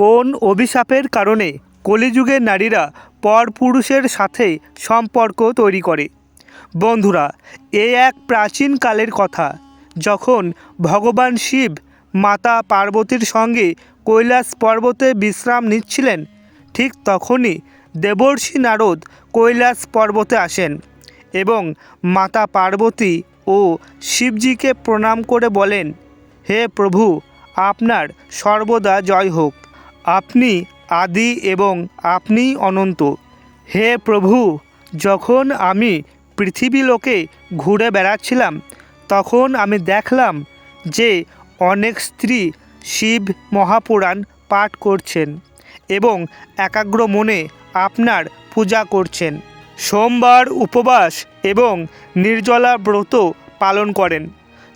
কোন অভিশাপের কারণে কলিযুগের নারীরা পরপুরুষের সাথে সম্পর্ক তৈরি করে? বন্ধুরা, এ এক প্রাচীনকালের কথা। যখন ভগবান শিব মাতা পার্বতীর সঙ্গে কৈলাস পর্বতে বিশ্রাম নিচ্ছিলেন, ঠিক তখনই দেবর্ষি নারদ কৈলাস পর্বতে আসেন এবং মাতা পার্বতী ও শিবজিকে প্রণাম করে বলেন, হে প্রভু, আপনার সর্বদা জয় হোক। আপনি আদি এবং আপনি অনন্ত। হে প্রভু, যখন আমি পৃথিবী লোকে ঘুরে বেড়াচ্ছিলাম, তখন আমি দেখলাম যে অনেক স্ত্রী শিব মহাপুরাণ পাঠ করছেন এবং একাগ্র মনে আপনার পূজা করছেন, সোমবার উপবাস এবং নির্জলা ব্রত পালন করেন।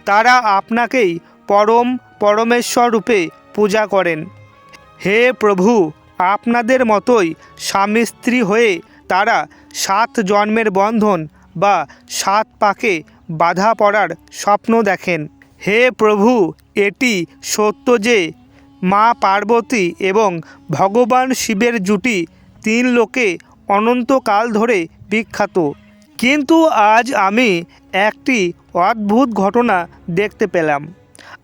তারা আপনাকেই পরম পরমেশ্বর রূপে পূজা করেন। হে প্রভু, আপনাদের মতোই স্বামী স্ত্রী হয়ে তারা সাত জন্মের বন্ধন বা সাত পাকে বাধা পড়ার স্বপ্ন দেখেন। হে প্রভু, এটি সত্য যে মা পার্বতী এবং ভগবান শিবের জুটি তিন লোকে অনন্তকাল ধরে বিখ্যাত। কিন্তু আজ আমি একটি অদ্ভুত ঘটনা দেখতে পেলাম।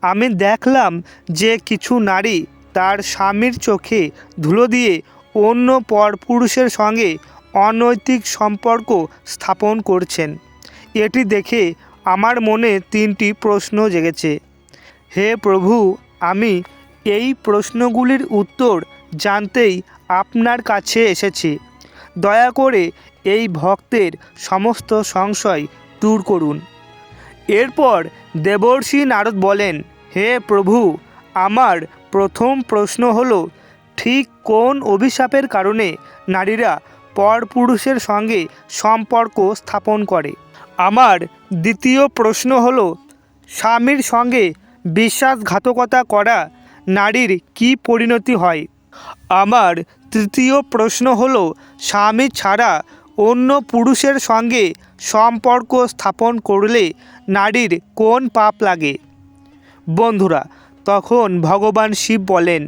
আমি দেখলাম যে কিছু নারী তার স্বামীর চোখে ধুলো দিয়ে অন্য পরপুরুষের সঙ্গে অনৈতিক সম্পর্ক স্থাপন করছেন। এটি দেখে আমার মনে তিনটি প্রশ্ন জেগেছে। হে প্রভু, আমি এই প্রশ্নগুলির উত্তর জানতেই আপনার কাছে এসেছি। দয়া করে এই ভক্তের সমস্ত সংশয় দূর করুন। এরপর দেবর্ষি নারদ বলেন, হে প্রভু আমার প্রথম প্রশ্ন হলো, ঠিক কোন অভিশাপের কারণে নারীরা পরপুরুষের সঙ্গে সম্পর্ক স্থাপন করে? আমার দ্বিতীয় প্রশ্ন হলো, স্বামীর সঙ্গে বিশ্বাসঘাতকতা করা নারীর কি পরিণতি হয়? আমার তৃতীয় প্রশ্ন হলো, স্বামী ছাড়া অন্য পুরুষের সঙ্গে সম্পর্ক স্থাপন করলে নারীর কোন পাপ লাগে? বন্ধুরা তখন ভগবান শিব বলেন,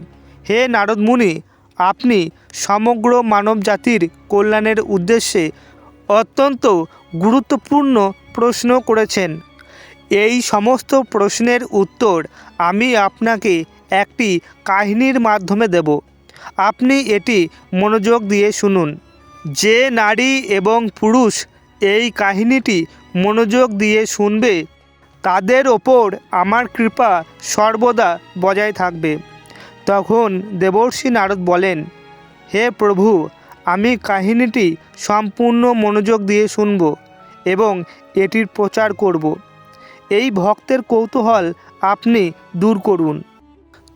হে নারদ মুনি, আপনি সমগ্র মানব জাতির কল্যাণের উদ্দেশ্যে অত্যন্ত গুরুত্বপূর্ণ প্রশ্ন করেছেন। এই সমস্ত প্রশ্নের উত্তর আমি আপনাকে একটি কাহিনীর মাধ্যমে দেব। আপনি এটি মনোযোগ দিয়ে শুনুন। যে নারী এবং পুরুষ এই কাহিনীটি মনোযোগ দিয়ে শুনবে তাদের ওপর আমার কৃপা সর্বদা বজায় থাকবে। তখন দেবর্ষি নারদ বলেন, হে প্রভু, আমি কাহিনীটি সম্পূর্ণ মনোযোগ দিয়ে শুনব এবং এটির প্রচার করব। এই ভক্তের কৌতূহল আপনি দূর করুন।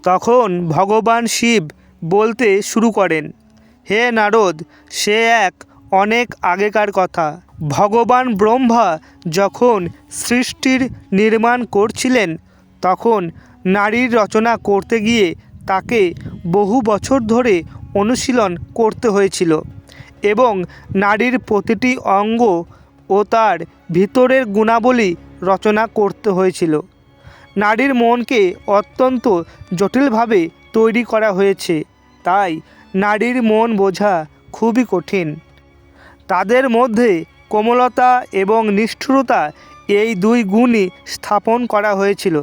তখন ভগবান শিব বলতে শুরু করেন, হে নারদ, সে এক অনেক আগেকার কথা। ভগবান ব্রহ্মা যখন সৃষ্টির নির্মাণ করছিলেন, তখন নারীর রচনা করতে গিয়ে তাকে বহু বছর ধরে অনুশীলন করতে হয়েছিল এবং নারীর প্রতিটি অঙ্গ ও তার ভিতরের গুণাবলী রচনা করতে হয়েছিল। নারীর মনকে অত্যন্ত জটিলভাবে তৈরি করা হয়েছে, তাই নারীর মন বোঝা খুবই কঠিন। তাদের মধ্যে কোমলতা এবং নিষ্ঠুরতা এই দুই গুণই স্থাপন করা হয়েছিল।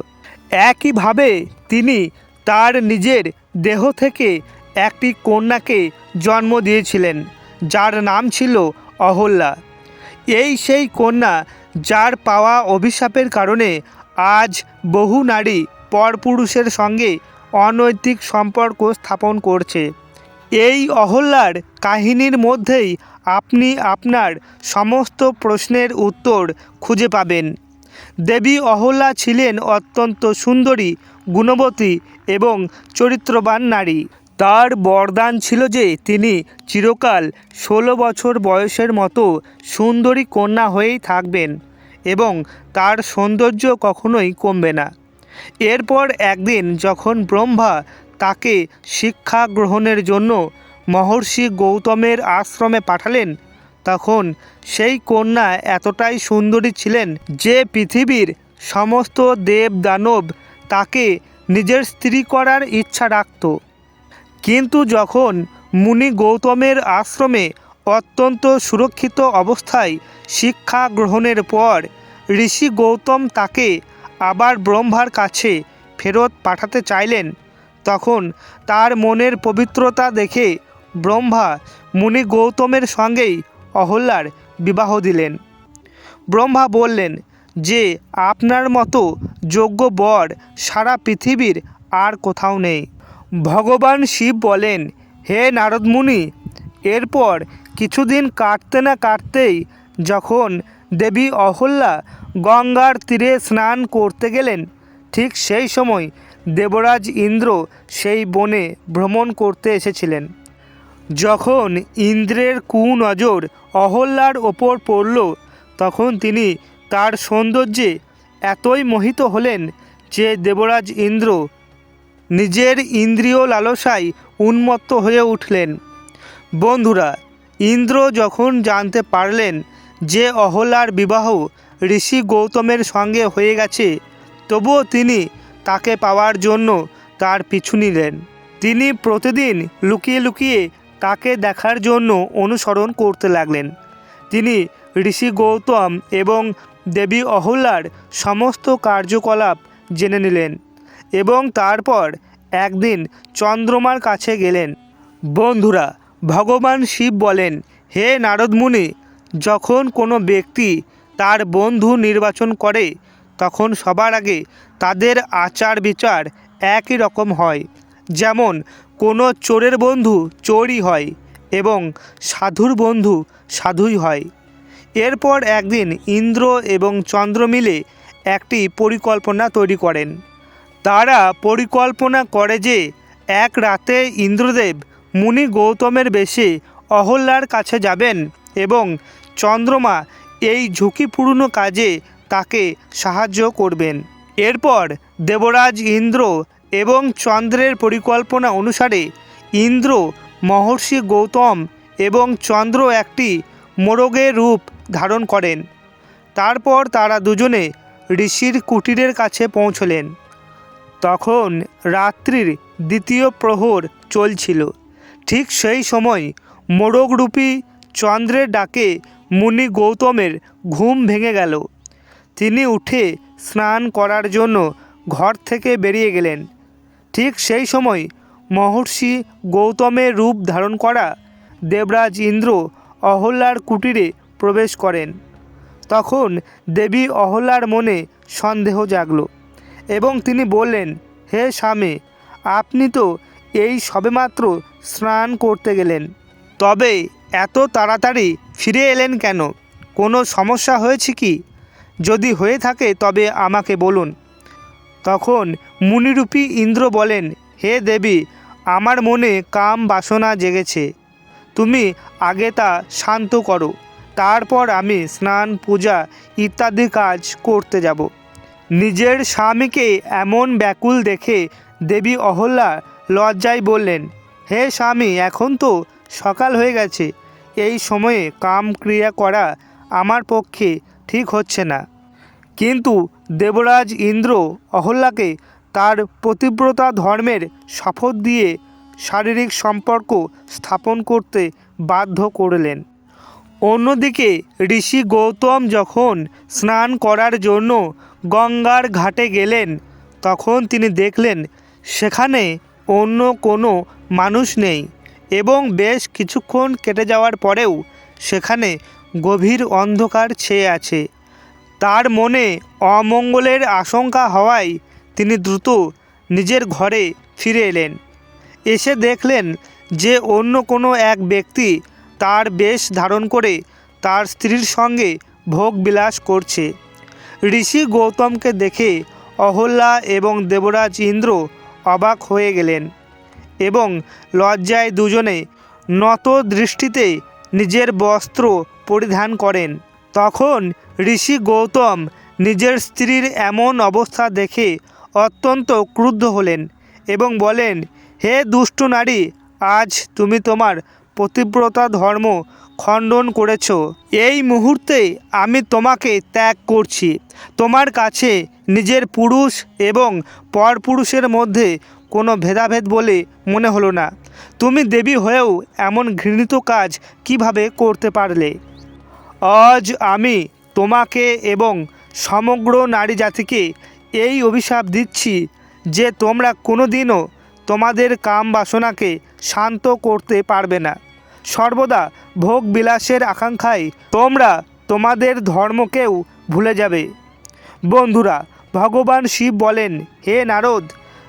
একইভাবে তিনি তার নিজের দেহ থেকে একটি কন্যাকে জন্ম দিয়েছিলেন, যার নাম ছিল অহল্যা। এই সেই কন্যা যার পাওয়া অভিশাপের কারণে আজ বহু নারী পরপুরুষের সঙ্গে অনৈতিক সম্পর্ক স্থাপন করছে। এই অহল্যার কাহিনীর মধ্যেই আপনি আপনার সমস্ত প্রশ্নের উত্তর খুঁজে পাবেন। দেবী অহল্যা ছিলেন অত্যন্ত সুন্দরী, গুণবতী এবং চরিত্রবান নারী। তার বরদান ছিল যে তিনি চিরকাল ষোলো বছর বয়সের মতো সুন্দরী কন্যা হয়েই থাকবেন এবং তার সৌন্দর্য কখনোই কমবে না। এরপর একদিন যখন ব্রহ্মা তাকে শিক্ষা গ্রহণের জন্য মহর্ষি গৌতমের আশ্রমে পাঠালেন। তখন সেই কন্যা এতটাই সুন্দরী ছিলেন যে পৃথিবীর সমস্ত দেব দানব তাকে নিজের স্ত্রী করার ইচ্ছা রাখত। কিন্তু যখন মুনি গৌতমের আশ্রমে অত্যন্ত সুরক্ষিত অবস্থায় শিক্ষা গ্রহণের পর ঋষি গৌতম তাকে আবার ব্রহ্মার কাছে ফেরত পাঠাতে চাইলেন তখন তার মনের পবিত্রতা দেখে ব্রহ্মা মুনি গৌতমের সঙ্গেই অহল্যার বিবাহ দিলেন। ব্রহ্মা বললেন যে, আপনার মতো যোগ্য বর সারা পৃথিবীর আর কোথাও নেই। ভগবান শিব বলেন, হে নারদমুনি এরপর কিছুদিন কাটতে না কাটতেই যখন দেবী অহল্যা গঙ্গার তীরে স্নান করতে গেলেন, ঠিক সেই সময় দেবরাজ ইন্দ্র সেই বনে ভ্রমণ করতে এসেছিলেন। যখন ইন্দ্রের কুনজর অহল্যার ওপর পড়ল, তখন তিনি তার সৌন্দর্যে এতই মোহিত হলেন যে দেবরাজ ইন্দ্র নিজের ইন্দ্রিয় লালসায় উন্মত্ত হয়ে উঠলেন। বন্ধুরা, ইন্দ্র যখন জানতে পারলেন যে অহলার বিবাহ ঋষি গৌতমের সঙ্গে হয়ে গেছে, তবুও তিনি তাকে পাওয়ার জন্য তার পিছু নিলেন। তিনি প্রতিদিন লুকিয়ে লুকিয়ে তাকে দেখার জন্য অনুসরণ করতে লাগলেন। তিনি ঋষি গৌতম এবং দেবী অহল্যার সমস্ত কার্যকলাপ জেনে নিলেন এবং তারপর একদিন চন্দ্রমার কাছে গেলেন। বন্ধুরা, ভগবান শিব বলেন, হে নারদমুনি যখন কোনো ব্যক্তি তার বন্ধু নির্বাচন করে তখন সবার আগে তাদের আচার বিচার একই রকম হয়। যেমন, কোনো চোরের বন্ধু চোরই হয় এবং সাধুর বন্ধু সাধুই হয়। এরপর একদিন ইন্দ্র এবং চন্দ্র মিলে একটি পরিকল্পনা তৈরি করেন। তারা পরিকল্পনা করে যে, এক রাতে ইন্দ্রদেব মুনি গৌতমের বেশে অহল্যার কাছে যাবেন এবং চন্দ্রমা এই ঝুঁকিপূর্ণ কাজে তাকে সাহায্য করবেন। এরপর দেবরাজ ইন্দ্র এবং চন্দ্রের পরিকল্পনা অনুসারে ইন্দ্র মহর্ষি গৌতম এবং চন্দ্র একটি মোরগের রূপ ধারণ করেন। তারপর তারা দুজনে ঋষির কুটিরের কাছে পৌঁছলেন। তখন রাত্রির দ্বিতীয় প্রহর চলছিল। ঠিক সেই সময় মোরগরূপী চন্দ্রের ডাকে মুনি গৌতমের ঘুম ভেঙে গেল। তিনি উঠে স্নান করার জন্য ঘর থেকে বেরিয়ে গেলেন। ঠিক সেই সময় মহর্ষি গৌতমের রূপ ধারণ করা দেবরাজ ইন্দ্র অহল্যার কুটিরে প্রবেশ করেন। তখন দেবী অহল্যার মনে সন্দেহ জাগল এবং তিনি বললেন, হে স্বামী, আপনি তো এই সবেমাত্র স্নান করতে গেলেন। তবে এত তাড়াতাড়ি ফিরে এলেন কেন? কোনো সমস্যা হয়েছে কি? যদি হয়ে থাকে তবে আমাকে বলুন। তখন মুনিরূপী ইন্দ্র বলেন, হে দেবী, আমার মনে কাম বাসনা জেগেছে। তুমি আগে তা শান্ত করো, তারপর আমি স্নান, পূজা ইত্যাদি কাজ করতে যাব। নিজের স্বামীকে এমন ব্যাকুল দেখে দেবী অহল্যা লজ্জায় বললেন, হে স্বামী, এখন তো সকাল হয়ে গেছে। এই সময়ে কাম ক্রিয়া করা আমার পক্ষে ঠিক হচ্ছে না। কিন্তু দেবরাজ ইন্দ্র অহল্যাকে তার প্রতিব্রতা ধর্মের শপথ দিয়ে শারীরিক সম্পর্ক স্থাপন করতে বাধ্য করলেন। অন্যদিকে ঋষি গৌতম যখন স্নান করার জন্য গঙ্গার ঘাটে গেলেন, তখন তিনি দেখলেন, সেখানে অন্য কোনো মানুষ নেই এবং বেশ কিছুক্ষণ কেটে যাওয়ার পরেও সেখানে গভীর অন্ধকার ছেয়ে আছে। তার মনে অমঙ্গলের আশঙ্কা হওয়ায় তিনি দ্রুত নিজের ঘরে ফিরে এলেন। এসে দেখলেন যে অন্য কোনো এক ব্যক্তি তার বেশ ধারণ করে তার স্ত্রীর সঙ্গে ভোগ বিলাস করছে। ঋষি গৌতমকে দেখে অহল্যা এবং দেবরাজ ইন্দ্র অবাক হয়ে গেলেন এবং লজ্জায় দুজনে নত দৃষ্টিতে নিজের বস্ত্র পরিধান করেন। তখন ঋষি গৌতম নিজের স্ত্রীর এমন অবস্থা দেখে অত্যন্ত ক্রুদ্ধ হলেন এবং বলেন, হে দুষ্ট নারী, আজ তুমি তোমার পতিব্রতা ধর্ম খণ্ডন করেছ। এই মুহূর্তে আমি তোমাকে ত্যাগ করছি। তোমার কাছে নিজের পুরুষ এবং পরপুরুষের মধ্যে কোনো ভেদাভেদ বলে মনে হলো না। তুমি দেবী হয়েও এমন ঘৃণিত কাজ কীভাবে করতে পারলে? আজ আমি তোমাকে এবং সমগ্র নারী জাতিকে এই অভিশাপ দিচ্ছি যে তোমরা কোনো দিনও তোমাদের কাম বাসনাকে শান্ত করতে পারবে না। সর্বদা ভোগ বিলাসের আকাঙ্ক্ষায় তোমরা তোমাদের ধর্মকেও ভুলে যাবে। বন্ধুরা, ভগবান শিব বলেন, হে নারদ,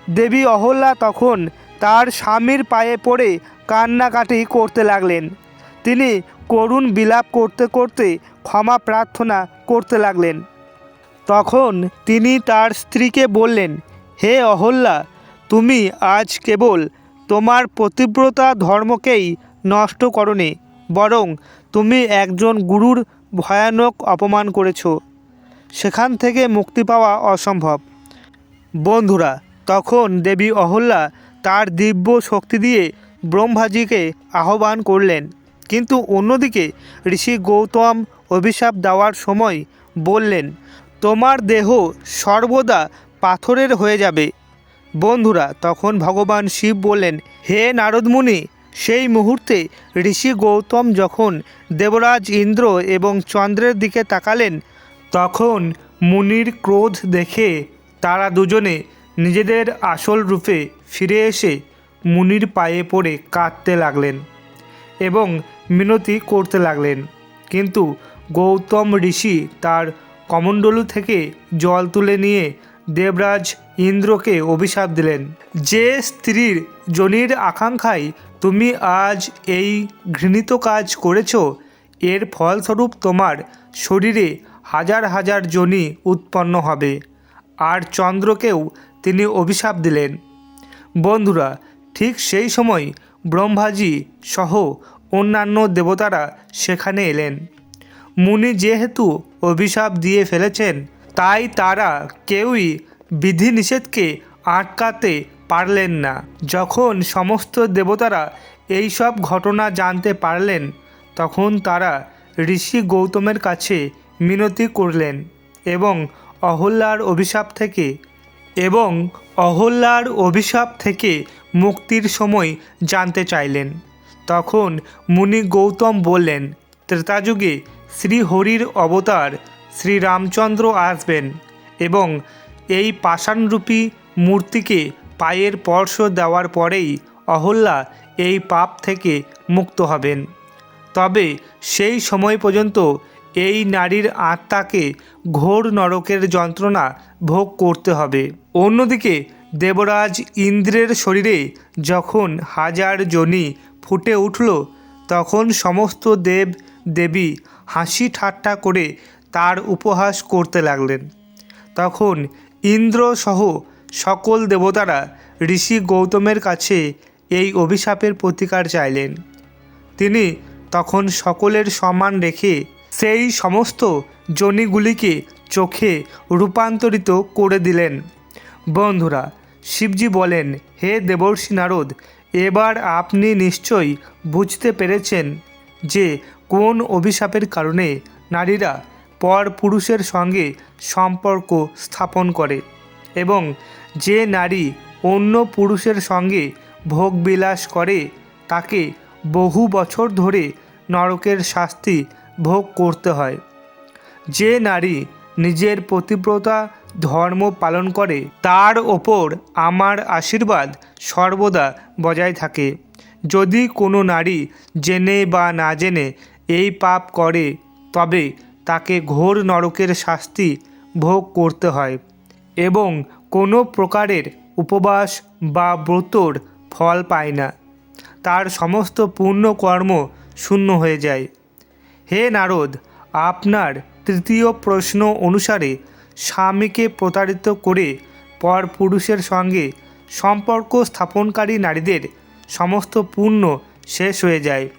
দেবী অহল্যা তখন তার স্বামীর পায়ে পড়ে কান্নাকাটি করতে লাগলেন। তিনি করুণ বিলাপ করতে করতে ক্ষমা প্রার্থনা করতে লাগলেন। তখন তিনি তার স্ত্রীকে বললেন, হে অহল্যা, তুমি আজ কেবল তোমার পতিব্রতা ধর্মকেই নষ্ট করনি, বরং তুমি একজন গুরুর ভয়ানক অপমান করেছ। সেখান থেকে মুক্তি পাওয়া অসম্ভব। বন্ধুরা, তখন দেবী অহল্যা তার দিব্য শক্তি দিয়ে ব্রহ্মাজিকে আহ্বান করলেন। কিন্তু অন্যদিকে ঋষি গৌতম অভিশাপ দেওয়ার সময় বললেন, তোমার দেহ সর্বদা পাথরের হয়ে যাবে। বন্ধুরা, তখন ভগবান শিব বললেন, হে নারদমুনি, সেই মুহূর্তে ঋষি গৌতম যখন দেবরাজ ইন্দ্র এবং চন্দ্রের দিকে তাকালেন, তখন মুনির ক্রোধ দেখে তারা দুজনে নিজেদের আসল রূপে ফিরে এসে মুনির পায়ে পড়ে কাঁদতে লাগলেন এবং মিনতি করতে লাগলেন। কিন্তু গৌতম ঋষি তার কমণ্ডলু থেকে জল তুলে নিয়ে দেবরাজ ইন্দ্রকে অভিশাপ দিলেন। যে স্ত্রীর জনির আকাঙ্ক্ষায় তুমি আজ এই ঘৃণিত কাজ করেছ, এর ফলস্বরূপ তোমার শরীরে হাজার হাজার জনি উৎপন্ন হবে। আর চন্দ্রকেও তিনি অভিশাপ দিলেন। বন্ধুরা, ঠিক সেই সময় ব্রহ্মাজি সহ অন্যান্য দেবতারা সেখানে এলেন। মুনি যেহেতু অভিশাপ দিয়ে ফেলেছেন, তাই তারা কেউই বিধিনিষেধকে আটকাতে পারলেন না। যখন সমস্ত দেবতারা এই সব ঘটনা জানতে পারলেন, তখন তারা ঋষি গৌতমের কাছে মিনতি করলেন এবং অহল্যার অভিশাপ থেকে এবং অহল্যার অভিশাপ থেকে মুক্তির সময় জানতে চাইলেন। তখন মুনি গৌতম বললেন, ত্রেতাযুগে শ্রীহরির অবতার শ্রীরামচন্দ্র আসবেন এবং এই পাষাণরূপী মূর্তিকে পায়ের স্পর্শ দেওয়ার পরেই অহল্যা এই পাপ থেকে মুক্ত হবেন। তবে সেই সময় পর্যন্ত এই নারীর আত্মাকে ঘোর নরকের যন্ত্রণা ভোগ করতে হবে। অন্যদিকে দেবরাজ ইন্দ্রের শরীরে যখন হাজার জনি ফুটে উঠল, তখন সমস্ত দেব দেবী হাসি ঠাট্টা করে তার উপহাস করতে লাগলেন। তখন ইন্দ্র সহ সকল দেবতারা ঋষি গৌতমের কাছে এই অভিশাপের প্রতিকার চাইলেন। তিনি তখন সকলের সমান রেখে সেই সমস্ত জনিগুলিকে চোখে রূপান্তরিত করে দিলেন। বন্ধুরা, শিবজি বলেন, হে দেবর্ষি নারদ এবার আপনি নিশ্চয়ই বুঝতে পেরেছেন যে কোন অভিশাপের কারণে নারীরা পর পুরুষের সঙ্গে সম্পর্ক স্থাপন করে এবং যে নারী অন্য পুরুষের সঙ্গে ভোগবিলাস করে, তাকে বহু বছর ধরে নরকের শাস্তি ভোগ করতে হয়। যে নারী নিজের পতিব্রতা ধর্ম পালন করে, তার ওপর আমার আশীর্বাদ সর্বদা বজায় থাকে। যদি কোনো নারী জেনে বা না জেনে এই পাপ করে, তবে তাকে ঘোর নরকের শাস্তি ভোগ করতে হয় এবং কোনো প্রকারের উপবাস বা ব্রতর ফল পায় না। তার সমস্ত পূর্ণ কর্ম শূন্য হয়ে যায়। হে নারদ, আপনার তৃতীয় প্রশ্ন অনুসারে স্বামীকে প্রতারিত করে পর পুরুষের সঙ্গে সম্পর্ক স্থাপনকারী নারীদের সমস্ত পুণ্য শেষ হয়ে যায়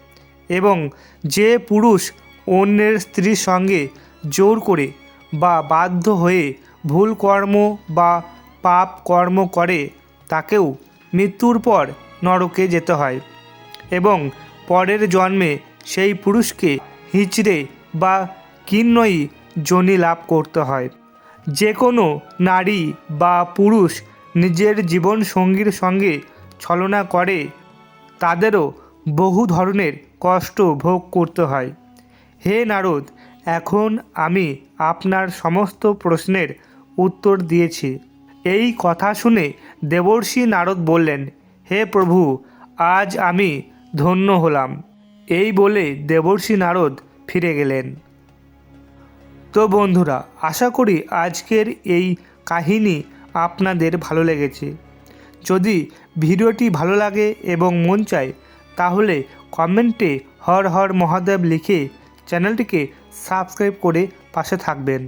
এবং যে পুরুষ অন্যের স্ত্রীর সঙ্গে জোর করে বা বাধ্য হয়ে ভুল কর্ম বা পাপ কর্ম করে, তাকেও মৃত্যুর পর নরকে যেতে হয় এবং পরের জন্মে সেই পুরুষকে হিচড়ে বা কিন্নয়ী যোনি লাভ করতে হয়। যে কোনো নারী বা পুরুষ নিজের জীবন সঙ্গীর সঙ্গে ছলনা করে, তাদেরও বহু ধরনের কষ্ট ভোগ করতে হয়। হে নারদ, এখন আমি আপনার সমস্ত প্রশ্নের উত্তর দিয়েছি। এই কথা শুনে দেবর্ষি নারদ বললেন, হে প্রভু, আজ আমি ধন্য হলাম। এই বলে দেবর্ষি নারদ ফিরে গেলেন। তো বন্ধুরা, আশা করি আজকের এই কাহিনী আপনাদের ভালো লেগেছে। যদি ভিডিওটি ভালো লাগে এবং মন চায়, তাহলে কমেন্টে হর হর মহাদেব লিখে চ্যানেলটিকে সাবস্ক্রাইব করে পাশে থাকবেন।